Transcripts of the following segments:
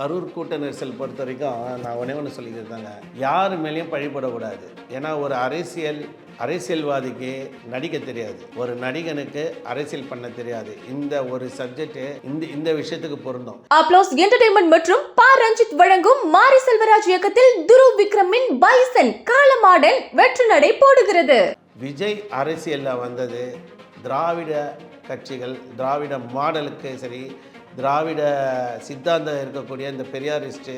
கரூர் கூட்ட நெரிசல் பொறுத்த வரைக்கும் நான் ஒன்றே ஒன்று சொல்லிக்கிட்டு தாங்க யார் மேலேயும் பழிபடக்கூடாது. ஏன்னா ஒரு அரசியல் அரசியல்வாதிக்கு நடிக்க தெரியாது. ஒரு நடிகனுக்கு அரசியல் பண்ண தெரியாது. இந்த ஒரு சப்ஜெக்ட் இந்த இந்த விஷயத்துக்கு பொருந்தும். அப்ளோஸ் என்டர்டைன்மெண்ட் மற்றும் பா ரஞ்சித் வழங்கும் மாரி செல்வராஜ் இயக்கத்தில் துரு விக்ரமின் பைசன் காலமாடன் வெற்றி நடை போடுகிறது. விஜய் அரசியலில் வந்தது திராவிட கட்சிகள் திராவிட மாடலுக்கு சரி திராவிட சித்தாந்தம் இருக்கக்கூடிய இந்த பெரியாரிஸ்ட்டு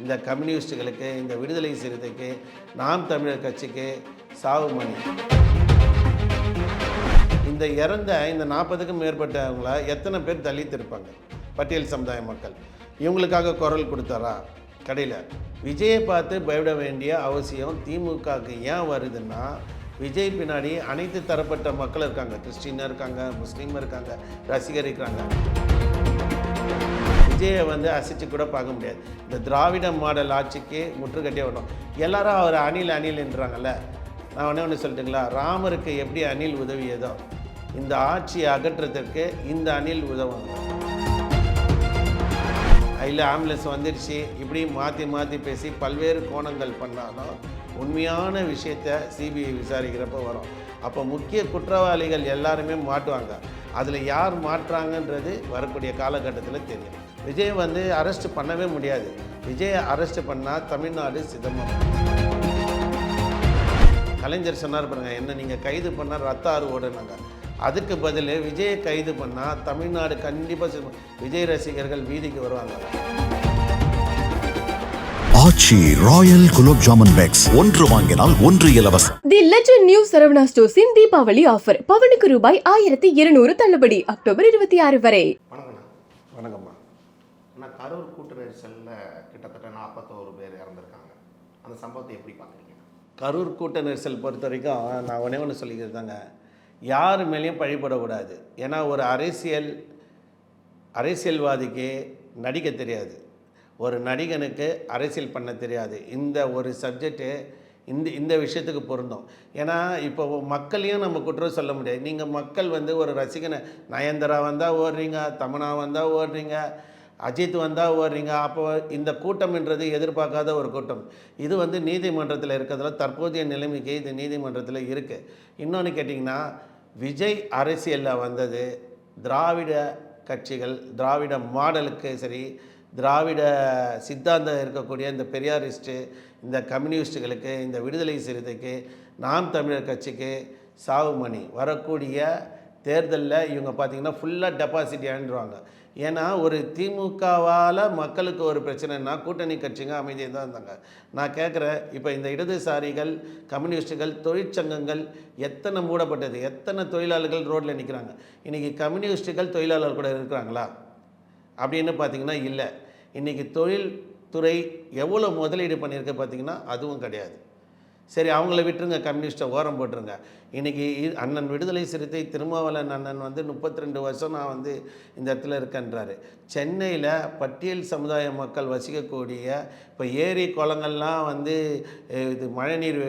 இந்த கம்யூனிஸ்ட்டுகளுக்கு இந்த விடுதலை சிறுத்தைக்கு நாம் தமிழர் கட்சிக்கு சாவுமணி இந்த இறந்த இந்த நாற்பதுக்கும் மேற்பட்டவங்கள எத்தனை பேர் தள்ளித்திருப்பாங்க இருப்பாங்க பட்டியல் சமுதாய மக்கள். இவங்களுக்காக குரல் கொடுத்தாரா? கடையில். விஜயை பார்த்து பயப்பட வேண்டிய அவசியம் திமுகவுக்கு ஏன் வருதுன்னா விஜய் பின்னாடி அனைத்து தரப்பட்ட மக்கள் இருக்காங்க. கிறிஸ்டினாக இருக்காங்க முஸ்லீம் இருக்காங்க ரசிகர் இருக்காங்க. விஜயை வந்து அசைச்சு கூட பார்க்க முடியாது. இந்த திராவிட மாடல் ஆட்சிக்கு முற்றுக்கட்டே வரணும். எல்லாரும் அவர் அணில் அணில்ன்றாங்கல்ல நான் ஒன்றே ஒன்று சொல்லட்டுங்களா? ராமருக்கு எப்படி அணில் உதவியதோ இந்த ஆட்சியை அகற்றுறதுக்கு இந்த அணில் உதவும். இல்லை ஆம்புலன்ஸ் வந்துடுச்சு இப்படி மாற்றி மாற்றி பேசி பல்வேறு கோணங்கள் பண்ணாலும் உண்மையான விஷயத்த சிபிஐ விசாரிக்கிறப்ப வரும். அப்போ முக்கிய குற்றவாளிகள் எல்லாருமே மாட்டுவாங்க. அதில் யார் மாட்டுறாங்கன்றது வரக்கூடிய காலகட்டத்தில் தெரியும். விஜய் வந்து அரெஸ்ட் பண்ணவே முடியாது. விஜயை அரெஸ்ட் பண்ணால் தமிழ்நாடு சிதம்பரம். கலைஞர் சொன்னார் பாருங்க என்ன நீங்கள் கைது பண்ணால் ரத்த ஆறு ஓடுனாங்க. அதுக்கு பதில் விஜயை கைது பண்ணால் தமிழ்நாடு கண்டிப்பாக விஜய் ரசிகர்கள் வீதிக்கு வருவாங்க. ஆச்சி ராயல் குலோப் ஜாமுன் பேக்ஸ் ஒன்று வாங்கினால் ஒன்று இலவசம். தி லெஜண்ட் நியூ சரவணா ஸ்டோர்ஸின் தீபாவளி ஆஃபர் பவனுக்கு ரூபாய் ஆயிரத்தி இருநூறு தள்ளுபடி அக்டோபர் இருபத்தி ஆறு வரை. வணக்கண்ணா வணக்கம்மா. ஆனால் கரூர் கூட்ட நெரிசலில் கிட்டத்தட்ட நாற்பத்தோரு பேர் இறந்துருக்காங்க. அந்த சம்பவத்தை எப்படி பார்க்குறீங்க? கரூர் கூட்ட நெரிசல் பொறுத்த வரைக்கும் நான் ஒன்றே ஒன்று சொல்லிக்கிறது தாங்க யார் மேலேயும் பழிபடக்கூடாது. ஏன்னா ஒரு அரசியல் அரசியல்வாதிக்கு நடிக்க தெரியாது. ஒரு நடிகனுக்கு அரசியல் பண்ண தெரியாது. இந்த ஒரு சப்ஜெக்ட்டு இந்த இந்த விஷயத்துக்கு பொருந்தும். ஏன்னா இப்போ மக்களையும் நம்ம குற்றம் சொல்ல முடியாது. நீங்கள் மக்கள் வந்து ஒரு ரசிகனை நயன்தரா வந்தால் ஓடுறீங்க தமனா வந்தால் ஓடுறீங்க அஜித் வந்தால் ஓடுறீங்க அப்போ இந்த கூட்டம்ன்றது எதிர்பார்க்காத ஒரு கூட்டம். இது வந்து நீதிமன்றத்தில் இருக்கிறதுல தற்போதைய நிலைமைக்கு இது நீதிமன்றத்தில் இருக்குது இன்னொன்று கேட்டிங்கன்னா விஜய் அரசியலில் வந்தது திராவிட கட்சிகள் திராவிட மாடலுக்கு சரி திராவிட சித்தாந்தம் இருக்கக்கூடிய இந்த பெரியாரிஸ்ட்டு இந்த கம்யூனிஸ்டுகளுக்கு இந்த விடுதலை சிறுத்தைக்கு நாம் தமிழர் கட்சிக்கு சாவுமணி வரக்கூடிய தேர்தலில் இவங்க பார்த்தீங்கன்னா ஃபுல்லாக டெபாசிட் ஆண்டுருவாங்க ஏன்னா ஒரு திமுகவால் மக்களுக்கு ஒரு பிரச்சனைனா கூட்டணி கட்சிங்க அமைதியாக தான் இருந்தாங்க நான் கேட்குறேன் இப்போ இந்த இடதுசாரிகள் கம்யூனிஸ்டுகள் தொழிற்சங்கங்கள் எத்தனை மூடப்பட்டது? எத்தனை தொழிலாளர்கள் ரோட்டில் நிற்கிறாங்க இன்றைக்கி கம்யூனிஸ்டுகள் தொழிலாளர் கூட இருக்கிறாங்களா? அப்படின்னு பார்த்தீங்கன்னா இல்லை. இன்றைக்கி தொழில்துறை எவ்வளோ முதலீடு பண்ணியிருக்கு பார்த்தீங்கன்னா அதுவும் கிடையாது. சரி அவங்கள விட்டுருங்க கம்யூனிஸ்ட்டை ஓரம் போட்டுருங்க. இன்றைக்கி அண்ணன் விடுதலை சிறுத்தை திருமாவளவன் அண்ணன் வந்து முப்பத்தி ரெண்டு வருஷம் நான் வந்து இந்த இடத்துல இருக்கேன்றாரு. சென்னையில் பட்டியல் சமுதாய மக்கள் வசிக்கக்கூடிய இப்போ ஏரி குளங்கள்லாம் வந்து இது மழைநீர்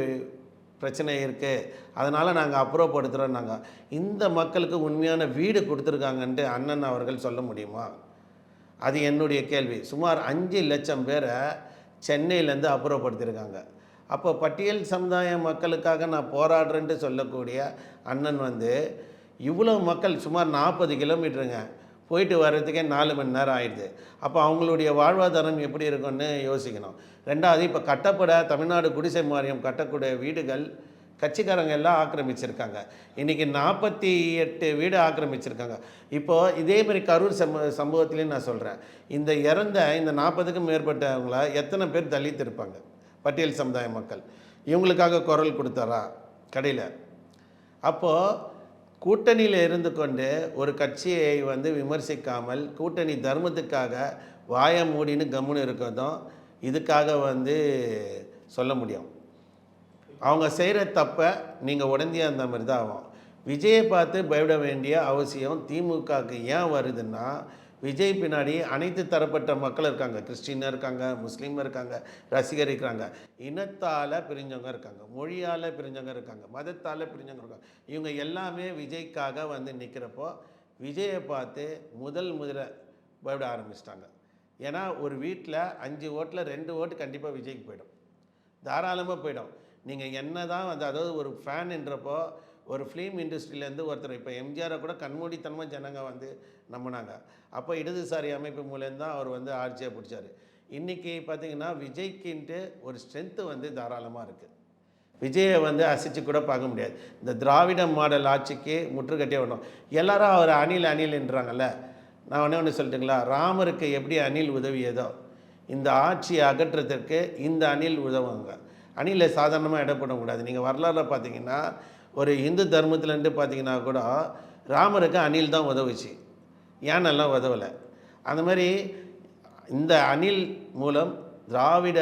பிரச்சனை இருக்குது அதனால் நாங்கள் அப்புறப்படுத்துகிறோம் நாங்கள் இந்த மக்களுக்கு உண்மையான வீடு கொடுத்துருக்காங்கன்ட்டு அண்ணன் அவர்கள் சொல்ல முடியுமா? அது என்னுடைய கேள்வி. சுமார் அஞ்சு லட்சம் பேரை சென்னையிலேருந்து அப்புறப்படுத்தியிருக்காங்க அப்போ பட்டியல் சமுதாய மக்களுக்காக நான் போராடுறேன்ட்டு சொல்லக்கூடிய அண்ணன் வந்து இவ்வளோ மக்கள் சுமார் நாற்பது கிலோமீட்டருங்க. போயிட்டு வர்றதுக்கே நாலு மணி நேரம் ஆயிடுது. அப்போ அவங்களுடைய வாழ்வாதாரம் எப்படி இருக்கும்னு யோசிக்கணும். ரெண்டாவது இப்போ கட்டப்பட தமிழ்நாடு குடிசை மாரியம் கட்டக்கூடிய வீடுகள் கட்சிக்காரங்க எல்லாம் ஆக்கிரமிச்சிருக்காங்க. இன்றைக்கி நாற்பத்தி எட்டு வீடு ஆக்கிரமிச்சிருக்காங்க. இப்போது இதே மாதிரி கரூர் சம்ப சம்பவத்திலையும் நான் சொல்கிறேன் இந்த இறந்த இந்த நாற்பதுக்கும் மேற்பட்டவங்கள எத்தனை பேர் தள்ளித்திருப்பாங்க இருப்பாங்க? பட்டியல் சமுதாய மக்கள். இவங்களுக்காக குரல் கொடுத்தாரா? கடையில். அப்போது கூட்டணியில் இருந்து கொண்டு ஒரு கட்சியை வந்து விமர்சிக்காமல் கூட்டணி தர்மத்துக்காக வாய மூடின்னு கம்முன்னு இருக்கிறதும் இதுக்காக வந்து சொல்ல முடியும். அவங்க செய்கிற தப்பை நீங்கள் உடனடியாக அந்த மாதிரி தான் ஆகும். விஜயை பார்த்து பயப்பட வேண்டிய அவசியம் திமுகவுக்கு ஏன் வருதுன்னா விஜய் பின்னாடி அனைத்து தரப்பட்ட மக்கள் இருக்காங்க. கிறிஸ்டின் இருக்காங்க முஸ்லீம் இருக்காங்க ரசிகர் இருக்கிறாங்க இனத்தால் பிரிஞ்சவங்க இருக்காங்க. மொழியால் பிரிஞ்சவங்க இருக்காங்க. மதத்தால் பிரிஞ்சவங்க இருக்காங்க. இவங்க எல்லாமே விஜய்க்காக வந்து நிற்கிறப்போ விஜயை பார்த்து முதல் முதலை பயப்பட ஆரம்பிச்சிட்டாங்க. ஏன்னா ஒரு வீட்டில் அஞ்சு ஓட்டில் ரெண்டு ஓட்டு கண்டிப்பாக விஜய்க்கு போயிடும். தாராளமாக போயிடும். நீங்கள் என்ன தான் வந்து அதாவது ஒரு ஃபேன்ன்றப்போ ஒரு ஃபிலிம் இண்டஸ்ட்ரியிலேருந்து ஒருத்தர் இப்போ எம்ஜிஆரை கூட கண்மூடித்தனமாக ஜனங்க வந்து நம்பினாங்க. அப்போ இடதுசாரி அமைப்பு மூலம் தான் அவர் வந்து ஆட்சியை பிடிச்சார். இன்றைக்கி பார்த்தீங்கன்னா விஜய்க்குன்ட்டு ஒரு ஸ்ட்ரென்த்து வந்து தாராளமாக இருக்குது விஜயை வந்து அசைச்சு கூட பார்க்க முடியாது. இந்த திராவிட மாடல் ஆட்சிக்கு முற்றுக்கட்டே வரணும். எல்லாரும் அவர் அணில் அணில்ன்றாங்கல்ல நான் ஒன்றே ஒன்று சொல்லட்டுங்களா? ராமருக்கு எப்படி அணில் உதவியதோ இந்த ஆட்சியை அகற்றுறதற்கு இந்த அணில் உதவுவாங்க அணிலை சாதாரணமாக இடப்படக்கூடாது நீங்கள் வரலாறுல பார்த்தீங்கன்னா ஒரு இந்து தர்மத்துலேருந்து பார்த்தீங்கன்னா கூட ராமருக்கு அணில் தான் உதவுச்சு. யானெல்லாம் உதவலை? அந்த மாதிரி இந்த அணில் மூலம் திராவிட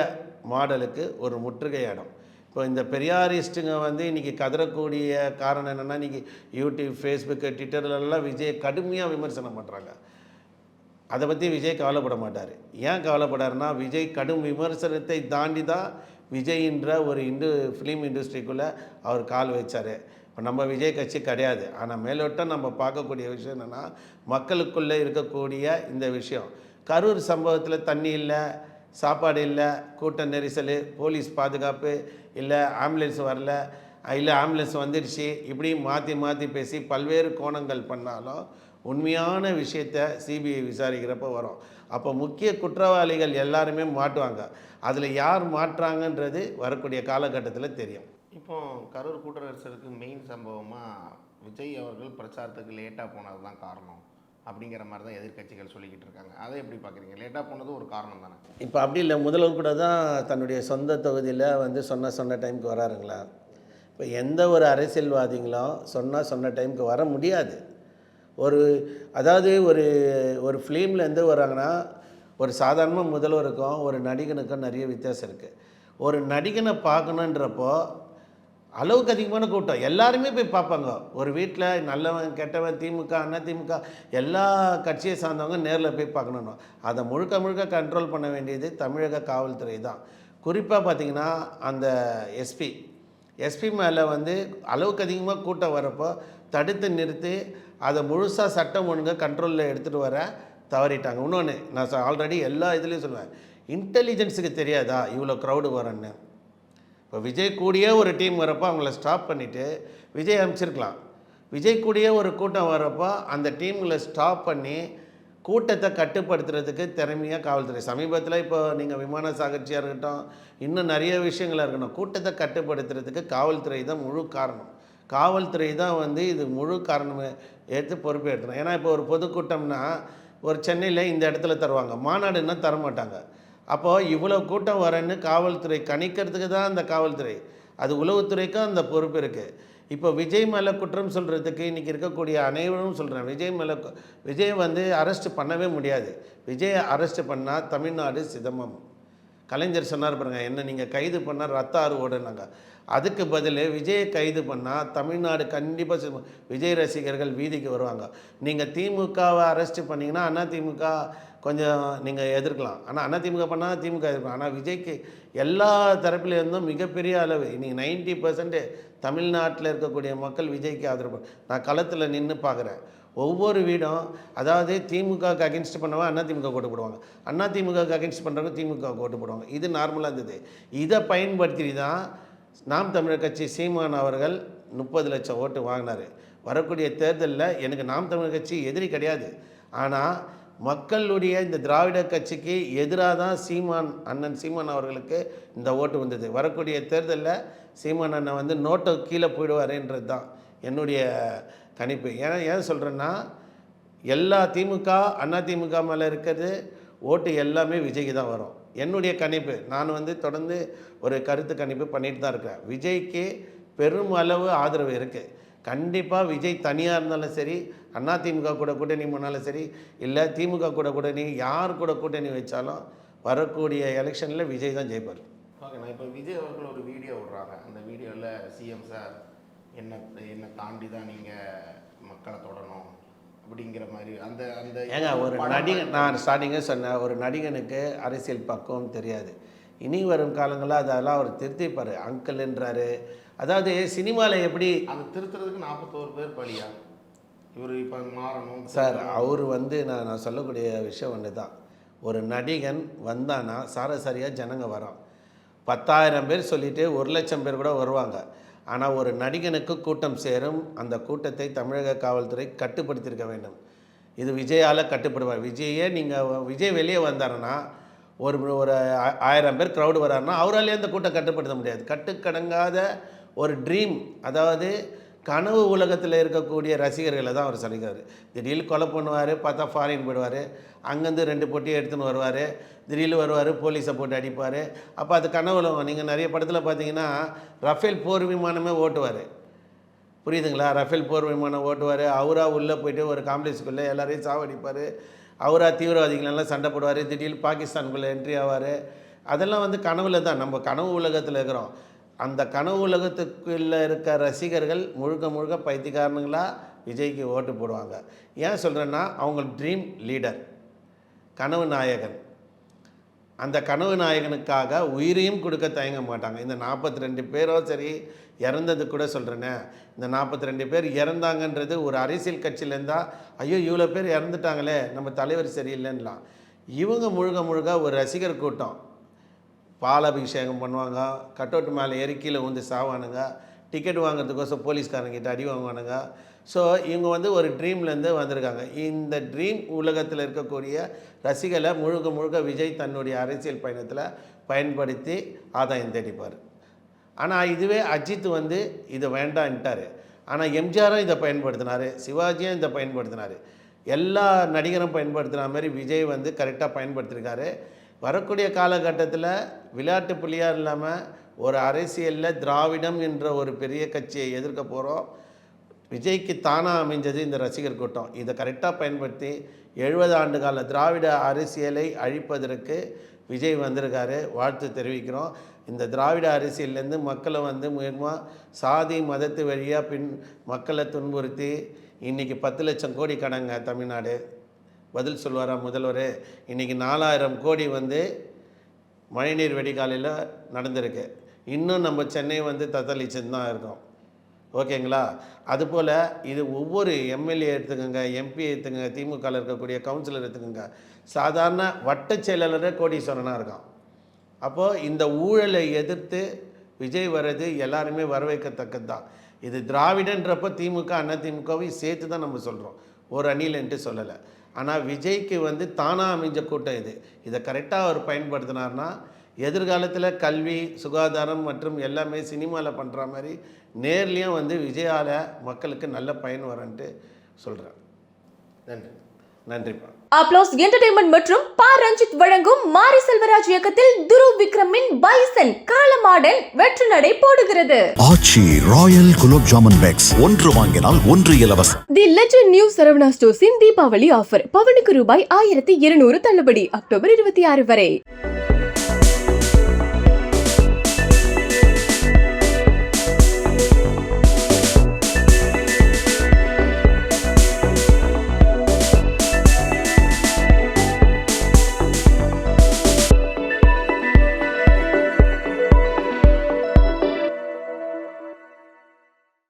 மாடலுக்கு ஒரு முற்றுகை இடம் இப்போ இந்த பெரியாரிஸ்ட்டுங்க வந்து இன்றைக்கி கதறக்கூடிய காரணம் என்னென்னா இன்றைக்கி யூடியூப் ஃபேஸ்புக்கு ட்விட்டர்லலாம் விஜய் கடுமையாக விமர்சனம் பண்ணுறாங்க அதை பற்றி விஜய் கவலைப்பட மாட்டார். ஏன் கவலைப்படாருன்னா விஜய் கடும் விமர்சனத்தை தாண்டி தான் விஜய்ன்ற ஒரு இண்டு ஃபிலிம் இண்டஸ்ட்ரிக்குள்ளே அவர் கால் வச்சார். இப்போ நம்ம விஜய் கட்சி கிடையாது. ஆனால் மேலோட்டம் நம்ம பார்க்கக்கூடிய விஷயம் என்னென்னா மக்களுக்குள்ளே இருக்கக்கூடிய இந்த விஷயம். கரூர் சம்பவத்தில் தண்ணி இல்லை சாப்பாடு இல்லை கூட்ட நெரிசல் போலீஸ் பாதுகாப்பு இல்லை ஆம்புலன்ஸ் வரல இல்லை ஆம்புலன்ஸ் வந்துடுச்சு இப்படி மாற்றி மாற்றி பேசி பல்வேறு கோணங்கள் பண்ணாலும் உண்மையான விஷயத்த சிபிஐ விசாரிக்கிறப்ப வரும். அப்போ முக்கிய குற்றவாளிகள் எல்லாருமே மாட்டுவாங்க. அதில் யார் மாட்டுறாங்கன்றது வரக்கூடிய காலகட்டத்தில் தெரியும். இப்போ கரூர் கூட்ட நெரிசலுக்கு மெயின் சம்பவமாக விஜய் அவர்கள் பிரச்சாரத்துக்கு லேட்டாக போனது தான் காரணம். அப்படிங்கிற மாதிரி தான் எதிர்க்கட்சிகள் சொல்லிக்கிட்டு இருக்காங்க. அதை எப்படி பார்க்குறீங்க? லேட்டாக போனது ஒரு காரணம் தானே? இப்போ அப்படி இல்லை. முதல்வர் கூட தான் தன்னுடைய சொந்த தொகுதியில் வந்து சொன்ன சொன்ன டைமுக்கு வராருங்களா? இப்போ எந்த ஒரு அரசியல்வாதிங்களும் சொன்னால் சொன்ன டைமுக்கு வர முடியாது. ஒரு அதாவது ஒரு ஒரு ஃபிலிம்லேருந்து வராங்கன்னா ஒரு சாதாரணமாக முதல்வருக்கும் ஒரு நடிகனுக்கும் நிறைய வித்தியாசம் இருக்குது ஒரு நடிகனை பார்க்கணுன்றப்போ அளவுக்கு அதிகமான கூட்டம். எல்லாருமே போய் பார்ப்பாங்க. ஒரு வீட்டில் நல்லவன் கெட்டவன் திமுக அண்ணா திமுக எல்லா கட்சியை சார்ந்தவங்க நேரில் போய் பார்க்கணும் அதை முழுக்க முழுக்க கண்ட்ரோல் பண்ண வேண்டியது தமிழக காவல்துறை தான். குறிப்பாக பார்த்திங்கன்னா அந்த எஸ்பி. எஸ்பி மேலே வந்து அளவுக்கு அதிகமாக கூட்டம் வரப்போ தடுத்து நிறுத்தி அதை முழுசாக சட்டம் ஒழுங்கு கண்ட்ரோலில் எடுத்துகிட்டு வர தவறிட்டாங்க. இன்னொன்று நான் ஆல்ரெடி எல்லா இதுலேயும் சொல்லுவேன். இன்டெலிஜென்ஸுக்கு தெரியாதா இவ்வளோ க்ரௌடு வரேன்னு இப்போ விஜய் கூடயே ஒரு டீம் வரப்போ அவங்கள ஸ்டாப் பண்ணிவிட்டு விஜய் அனுப்பிச்சிருக்கலாம். விஜய் கூடயே ஒரு கூட்டம் வரப்போ அந்த டீம்களை ஸ்டாப் பண்ணி கூட்டத்தை கட்டுப்படுத்துறதுக்கு திறமையாக காவல்துறை சமீபத்தில் இப்போ நீங்கள் விமான சாகர்ச்சியாக இருக்கட்டும் இன்னும் நிறைய விஷயங்களாக இருக்கணும். கூட்டத்தை கட்டுப்படுத்துறதுக்கு காவல்துறை தான் முழு காரணம். காவல்துறை தான் வந்து இது முழு காரணம் எடுத்து பொறுப்பு எடுக்கணும் ஏன்னா இப்போ ஒரு பொதுக்கூட்டம்னா ஒரு சென்னையில் இந்த இடத்துல தருவாங்க. மாநாடுன்னா தர மாட்டாங்க அப்போது இவ்வளோ கூட்டம் வரேன்னு காவல்துறை கணிக்கிறதுக்கு தான் அந்த காவல்துறை. அது உளவுத்துறைக்கும் அந்த பொறுப்பு இருக்குது இப்போ விஜய் மேலே குற்றம் சொல்கிறதுக்கு இன்றைக்கி இருக்கக்கூடிய அனைவரும் சொல்கிறேன் விஜய் மேலே விஜய் வந்து அரெஸ்ட் பண்ணவே முடியாது. விஜய் அரெஸ்ட் பண்ணால் தமிழ்நாடு சிதம்பம். கலைஞர் சொன்னார் பாருங்க என்ன நீங்கள் கைது பண்ணால் ரத்த ஆறு ஓடுனாங்க அதுக்கு பதில் விஜயை கைது பண்ணால் தமிழ்நாடு கண்டிப்பாக விஜய் ரசிகர்கள் வீதிக்கு வருவாங்க. நீங்கள் திமுகவை அரெஸ்ட் பண்ணிங்கன்னா அண்ணா திமுக கொஞ்சம் நீங்கள் எதிர்க்கலாம். ஆனால் அதிமுக பண்ணால் திமுக எதிர்க்கலாம். ஆனால் விஜய்க்கு எல்லா தரப்புலேருந்தும் மிகப்பெரிய அளவு இன்றைக்கி நைன்ட்டி பர்சன்ட் தமிழ்நாட்டில் இருக்கக்கூடிய மக்கள் விஜய்க்கு ஆதரவு நான் களத்தில் நின்று பார்க்குறேன் ஒவ்வொரு வீடும் அதாவது திமுகவுக்கு அகென்ஸ்ட் பண்ணவா அண்ணா திமுக ஓட்டு போடுவாங்க. அண்ணா திமுகவுக்கு அகென்ஸ்ட் பண்ணுறவங்க திமுக ஓட்டு போடுவாங்க. இது நார்மலாக இருந்தது. இதை பயன்படுத்தி தான் நாம் தமிழர் கட்சி சீமான் அவர்கள் முப்பது லட்சம் ஓட்டு வாங்கினார். வரக்கூடிய தேர்தலில் எனக்கு நாம் தமிழர் கட்சி எதிரி கிடையாது. ஆனால் மக்களுடைய இந்த திராவிட கட்சிக்கு எதிராக தான் சீமான் அண்ணன் சீமான் அவர்களுக்கு இந்த ஓட்டு வந்தது. வரக்கூடிய தேர்தலில் சீமான் அண்ணன் வந்து நோட்டை கீழே போயிடுவாருன்றது தான் என்னுடைய கணிப்பு. ஏன் ஏன் சொல்கிறேன்னா எல்லா திமுக அண்ணா திமுக மேலே இருக்கிறது ஓட்டு எல்லாமே விஜய்க்கு தான் வரும். என்னுடைய கணிப்பு. நான் வந்து தொடர்ந்து ஒரு கருத்து கணிப்பு பண்ணிட்டு தான் இருக்கிறேன். விஜய்க்கு பெரும் அளவு ஆதரவு இருக்குது கண்டிப்பாக விஜய் தனியாக இருந்தாலும் சரி அண்ணா திமுக கூட கூட்டணி போனாலும் சரி இல்லை திமுக கூட கூட்டணி யார் கூட கூட்டணி வச்சாலும் வரக்கூடிய எலெக்ஷனில் விஜய் தான் ஜெயிப்பார். ஓகேண்ணா இப்போ விஜய் அவர்கள் ஒரு வீடியோ விடுறாங்க. அந்த வீடியோவில் சிஎம் சார் என்ன என்னை தாண்டி தான் நீங்கள் மக்களை தொடணும் அப்படிங்கிற மாதிரி. அந்த அந்த ஏங்க ஒரு நடிகன் நான் ஸ்டார்டிங்கே சொன்னேன் ஒரு நடிகனுக்கு அரசியல் பக்குவம் தெரியாது. இனி வரும் காலங்களில் அதெல்லாம் அவர் திருத்திப்பார். அங்கிள்ன்றாரு. அதாவது சினிமாவில் எப்படி அந்த திருத்துறதுக்கு நாற்பத்தோரு பேர் பலியா? இவர் இப்போ மாறணும். சார் அவர் வந்து நான் நான் சொல்லக்கூடிய விஷயம் ஒன்று தான் ஒரு நடிகன் வந்தானா சாரசாரியாக ஜனங்க வரான். பத்தாயிரம் பேர் சொல்லிட்டு ஒரு லட்சம் பேர் கூட வருவாங்க. ஆனால் ஒரு நடிகனுக்கு கூட்டம் சேரும். அந்த கூட்டத்தை தமிழக காவல்துறை கட்டுப்படுத்தியிருக்க வேண்டும். இது விஜயால் கட்டுப்படுவார். விஜயே நீங்கள் விஜய் வெளியே வந்தாருன்னா ஒரு ஒரு ஆயிரம் பேர் க்ரௌடு வராருன்னா அவராலே அந்த கூட்டம் கட்டுப்படுத்த முடியாது. கட்டுக்கடங்காத ஒரு ட்ரீம் அதாவது கனவு உலகத்தில் இருக்கக்கூடிய ரசிகர்களை தான் அவர் சொல்லிக்கிறார் திடீர்னு கொலை பண்ணுவார் பார்த்தா ஃபாரின் போயிடுவார். அங்கேருந்து ரெண்டு பொட்டியை எடுத்துன்னு வருவார். திடீர்னு வருவார் போலீஸை போட்டு அடிப்பார். அப்போ அது கனவுல நீங்கள் நிறைய படத்தில் பார்த்தீங்கன்னா ரஃபேல் போர் விமானமே ஓட்டுவார். புரியுதுங்களா? ரஃபேல் போர் விமானம் ஓட்டுவார். அவராக உள்ளே போயிட்டு ஒரு காம்ப்ளெக்ஸுக்குள்ளே எல்லாரையும் சாவடிப்பார். அவராக தீவிரவாதிகளெல்லாம் சண்டை போடுவார். திடீர்னு பாகிஸ்தானுக்குள்ளே என்ட்ரி ஆவார். அதெல்லாம் வந்து கனவுல தான். நம்ம கனவு உலகத்தில் இருக்கிறோம். அந்த கனவு உலகத்துக்குள்ளே இருக்க ரசிகர்கள் முழுக்க முழுக்க பைத்தியக்காரனுங்களாக விஜய்க்கு ஓட்டு போடுவாங்க. ஏன் சொல்கிறேன்னா அவங்க ட்ரீம் லீடர் கனவு நாயகன். அந்த கனவு நாயகனுக்காக உயிரையும் கொடுக்க தயங்க மாட்டாங்க. இந்த நாற்பத்தி ரெண்டு பேரோ சரி இறந்தது கூட சொல்கிறேனே இந்த நாற்பத்தி ரெண்டு பேர் இறந்தாங்கன்றது ஒரு அரசியல் கட்சியிலிருந்தால் ஐயோ இவ்வளோ பேர் இறந்துட்டாங்களே நம்ம தலைவர் சரியில்லைன்னலாம். இவங்க முழுக்க முழுக்க ஒரு ரசிகர் கூட்டம். பால் அபிஷேகம் பண்ணுவாங்க கட்டவுட் மேலே ஏறி கீழே வந்து சாவானுங்க டிக்கெட் வாங்குறதுக்கோசம் போலீஸ்காரங்கிட்ட அடி வாங்குவானுங்க. ஸோ இவங்க வந்து ஒரு ட்ரீம்லேருந்து வந்திருக்காங்க. இந்த ட்ரீம் உலகத்தில் இருக்கக்கூடிய ரசிகளை முழுக்க முழுக்க விஜய் தன்னுடைய அரசியல் பயணத்தில் பயன்படுத்தி ஆதாயம் தேடிப்பார். ஆனால் இதுவே அஜித் வந்து இதை வேண்டான்ட்டார். ஆனால் எம்ஜிஆரும் இதை பயன்படுத்தினார் சிவாஜியும் இதை பயன்படுத்தினார். எல்லா நடிகரும் பயன்படுத்துகிற மாதிரி விஜய் வந்து கரெக்டாக பயன்படுத்தியிருக்காரு வரக்கூடிய காலகட்டத்தில் விளையாட்டு புள்ளியாக இல்லாமல் ஒரு அரசியலில் திராவிடம் என்ற ஒரு பெரிய கட்சியை எதிர்க்க போகிறோம். விஜய்க்கு தானாக அமைஞ்சது இந்த ரசிகர் கூட்டம். இதை கரெக்டாக பயன்படுத்தி எழுபது ஆண்டு கால திராவிட அரசியலை அழிப்பதற்கு விஜய் வந்திருக்காரு. வாழ்த்து தெரிவிக்கிறோம். இந்த திராவிட அரசியல்லேருந்து மக்களை வந்து முக்கியமாக சாதி மதத்து வழியாக பின் மக்களை துன்புறுத்தி இன்றைக்கி பத்து லட்சம் கோடி கடங்க தமிழ்நாடு. பதில் சொல்வாரா முதல்வர். இன்றைக்கி நாலாயிரம் கோடி வந்து மழைநீர் வெடிகாலையில் நடந்திருக்கு. இன்னும் நம்ம சென்னை வந்து தத்தளிச்சுன்னு தான் இருக்கோம். ஓகேங்களா? அதுபோல் இது ஒவ்வொரு எம்எல்ஏ எடுத்துக்கோங்க எம்பி எடுத்துக்கோங்க திமுகவில் இருக்கக்கூடிய கவுன்சிலர் எடுத்துக்கோங்க. சாதாரண வட்ட செயலாளரே கோடீஸ்வரனாக இருக்கான். அப்போது இந்த ஊழலை எதிர்த்து விஜய் வர்றது எல்லாருமே வரவேற்கத்தக்கது தான் இது திராவிடன்றப்போ திமுக அண்ணா திமுகவையும் சேர்த்து தான் நம்ம சொல்கிறோம் ஒரு அணிலன்ட்டு சொல்லலை. ஆனால் விஜய்க்கு வந்து தானாக அமைஞ்ச கூட்டம் இது. இதை கரெக்டாக அவர் பயன்படுத்தினார்னா எதிர்காலத்தில் கல்வி சுகாதாரம் மற்றும் எல்லாமே சினிமாவில் பண்ணுற மாதிரி நேர்லேயும் வந்து விஜயால் மக்களுக்கு நல்ல பயன் வரன்ட்டு சொல்கிறேன் நன்றி. நன்றிப்பா. அப்ளோஸ் என்டர்டைன்மெண்ட் மற்றும் பா. ரஞ்சித் வழங்கும் மாரி செல்வராஜ் இயக்கத்தில் துருவ் விக்ரமின் பைசன் காலமாடன் வெற்றி நடை போடுகிறது. Aachi royal gulab jamun packs. ஒன்று வாங்கினால் ஒன்று இலவசம் தி லெஜண்ட் நியூ சரவணா ஸ்டோர்ஸின் தீபாவளி ஆஃபர். பவனுக்கு ரூபாய் ஆயிரத்தி இருநூறு தள்ளுபடி. அக்டோபர் இருபத்தி ஆறு வரை.